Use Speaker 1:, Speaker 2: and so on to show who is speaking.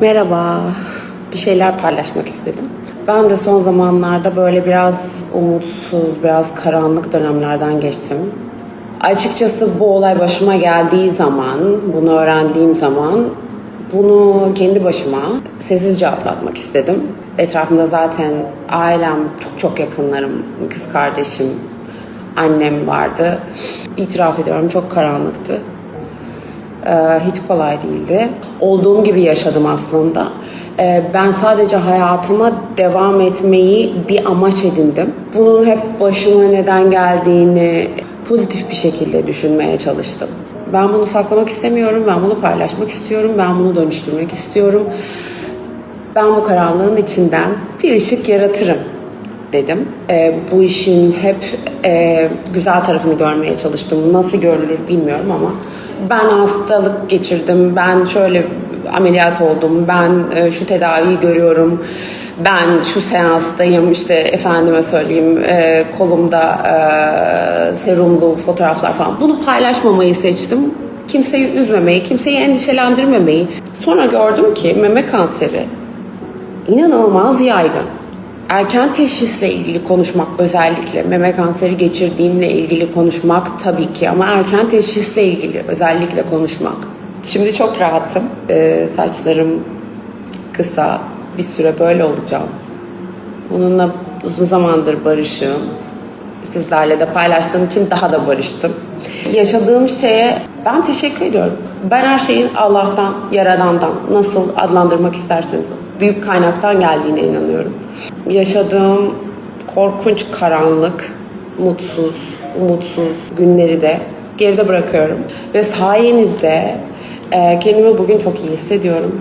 Speaker 1: Merhaba. Bir şeyler paylaşmak istedim. Ben de son zamanlarda böyle biraz umutsuz, biraz karanlık dönemlerden geçtim. Açıkçası bu olay başıma geldiği zaman, bunu öğrendiğim zaman bunu kendi başıma sessizce atlatmak istedim. Etrafımda zaten ailem, çok çok yakınlarım, kız kardeşim, annem vardı. İtiraf ediyorum çok karanlıktı. Ee, hiç kolay değildi. Olduğum gibi yaşadım aslında. Ee, ben sadece hayatıma devam etmeyi bir amaç edindim. Bunun hep başıma neden geldiğini pozitif bir şekilde düşünmeye çalıştım. Ben bunu saklamak istemiyorum, ben bunu paylaşmak istiyorum, ben bunu dönüştürmek istiyorum. Ben bu karanlığın içinden bir ışık yaratırım dedim. Ee, bu işin hep e, güzel tarafını görmeye çalıştım. Nasıl görülür bilmiyorum ama ben hastalık geçirdim, ben şöyle ameliyat oldum, ben e, şu tedaviyi görüyorum, ben şu seanstayım, işte efendime söyleyeyim e, kolumda e, serumlu fotoğraflar falan. Bunu paylaşmamayı seçtim. Kimseyi üzmemeyi, kimseyi endişelendirmemeyi. Sonra gördüm ki meme kanseri inanılmaz yaygın. Erken teşhisle ilgili konuşmak özellikle meme kanseri geçirdiğimle ilgili konuşmak tabii ki ama erken teşhisle ilgili özellikle konuşmak. Şimdi çok rahatım. Ee, saçlarım kısa. Bir süre böyle olacağım. Bununla uzun zamandır barışığım. Sizlerle de paylaştığım için daha da barıştım. Yaşadığım şeye ben teşekkür ediyorum. Ben her şeyin Allah'tan, Yaradan'dan nasıl adlandırmak isterseniz büyük kaynaktan geldiğine inanıyorum. Yaşadığım korkunç karanlık, mutsuz, umutsuz günleri de geride bırakıyorum. Ve sayenizde e, kendimi bugün çok iyi hissediyorum.